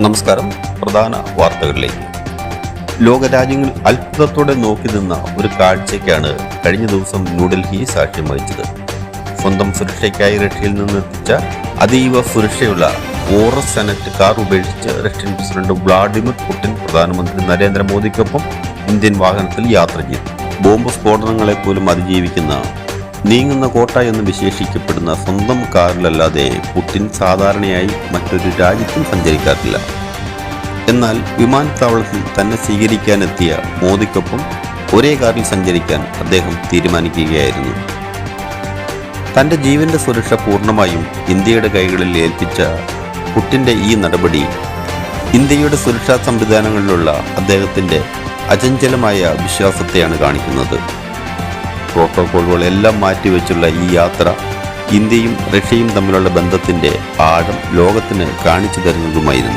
നമസ്കാരം. പ്രധാന വാർത്തകളിലേക്ക്. ലോകരാജ്യങ്ങൾ അത്ഭുതത്തോടെ നോക്കി നിന്ന ഒരു കാഴ്ചയ്ക്കാണ് കഴിഞ്ഞ ദിവസം ന്യൂഡൽഹി സാക്ഷ്യം വഹിച്ചത്. സ്വന്തം സുരക്ഷയ്ക്കായി റഷ്യയിൽ നിന്നെത്തിച്ച അതീവ സുരക്ഷയുള്ള ഓറസ് സെനറ്റ് കാർ ഉപേക്ഷിച്ച് റഷ്യൻ പ്രസിഡന്റ് വ്ളാഡിമിർ പുടിൻ പ്രധാനമന്ത്രി നരേന്ദ്രമോദിക്കൊപ്പം ഇന്ത്യൻ വാഹനത്തിൽ യാത്ര ചെയ്തു. ബോംബ് സ്ഫോടനങ്ങളെ പോലും അതിജീവിക്കുന്ന നീങ്ങുന്ന കോട്ട എന്ന് വിശേഷിക്കപ്പെടുന്ന സ്വന്തം കാറിലല്ലാതെ പുടിൻ സാധാരണയായി മറ്റൊരു രാജ്യത്തും സഞ്ചരിക്കാറില്ല. എന്നാൽ വിമാനത്താവളത്തിൽ തന്നെ സ്വീകരിക്കാനെത്തിയ മോദിക്കൊപ്പം ഒരേ കാറിൽ സഞ്ചരിക്കാൻ അദ്ദേഹം തീരുമാനിക്കുകയായിരുന്നു. തന്റെ ജീവന്റെ സുരക്ഷ പൂർണമായും ഇന്ത്യയുടെ കൈകളിൽ ഏൽപ്പിച്ച പുട്ടിന്റെ ഈ നടപടി ഇന്ത്യയുടെ സുരക്ഷാ സംവിധാനങ്ങളിലുള്ള അദ്ദേഹത്തിന്റെ അചഞ്ചലമായ വിശ്വാസത്തെയാണ് കാണിക്കുന്നത്. പ്രോട്ടോകോളുകളെല്ലാം മാറ്റിവെച്ചുള്ള ഈ യാത്ര ഇന്ത്യയും റഷ്യയും തമ്മിലുള്ള ബന്ധത്തിന്റെ ആഴം ലോകത്തിന് കാണിച്ചു തരുന്നതുമായിരുന്നു.